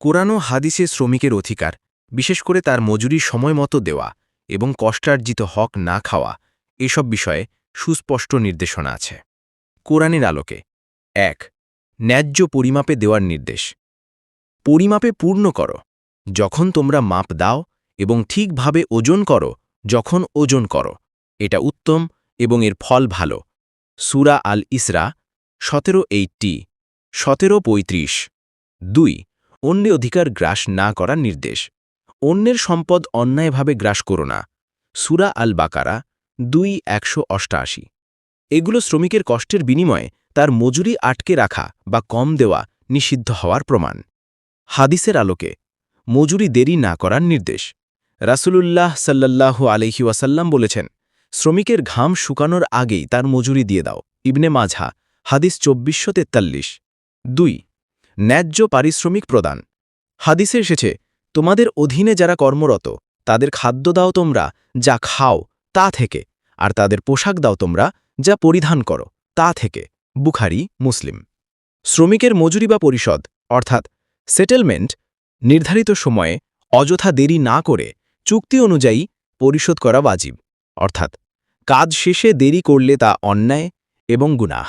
কোরআন হাদিসে শ্রমিকের অধিকার, বিশেষ করে তার মজুরি সময় মতো দেওয়া এবং কষ্টার্জিত হক না খাওয়া, এসব বিষয়ে সুস্পষ্ট নির্দেশনা আছে। কোরআনের আলোকে। এক, ন্যায্য পরিমাপে দেওয়ার নির্দেশ। পরিমাপে পূর্ণ করো। যখন তোমরা মাপ দাও এবং ঠিকভাবে ওজন করো, যখন ওজন করো, এটা উত্তম এবং এর ফল ভালো। সুরা আল ইসরা সতেরো, এইটটি, সতেরো, পঁয়ত্রিশ। দুই অন্য অধিকার গ্রাস না করার নির্দেশ। অন্যের সম্পদ অন্যায়ভাবে গ্রাস করো না। সুরা আল বাকারা দুই একশো অষ্টাশি। এগুলো শ্রমিকের কষ্টের বিনিময়ে তার মজুরি আটকে রাখা বা কম দেওয়া নিষিদ্ধ হওয়ার প্রমাণ। হাদিসের আলোকে মজুরি দেরি না করার নির্দেশ। রাসুলুল্লাহ সাল্লাল্লাহু আলহি ওয়াসাল্লাম বলেছেন, শ্রমিকের ঘাম শুকানোর আগেই তার মজুরি দিয়ে দাও। ইবনে মাঝা হাদিস চব্বিশশো তেতাল্লিশ। দুই ন্যায্য পারিশ্রমিক প্রদান। হাদিসে এসেছে, তোমাদের অধীনে যারা কর্মরত, তাদের খাদ্য দাও তোমরা, যা খাও, তা থেকে। আর তাদের পোশাক দাও তোমরা, যা পরিধান করো, তা থেকে। বুখারি, মুসলিম। শ্রমিকের মজুরি বা পরিষদ অর্থাৎ সেটেলমেন্ট, নির্ধারিত সময়ে অযথা দেরি না করে চুক্তি অনুযায়ী পরিশোধ করা বাজিব অর্থাৎ, কাজ শেষে দেরি করলে তা অন্যায় এবং গুনাহ।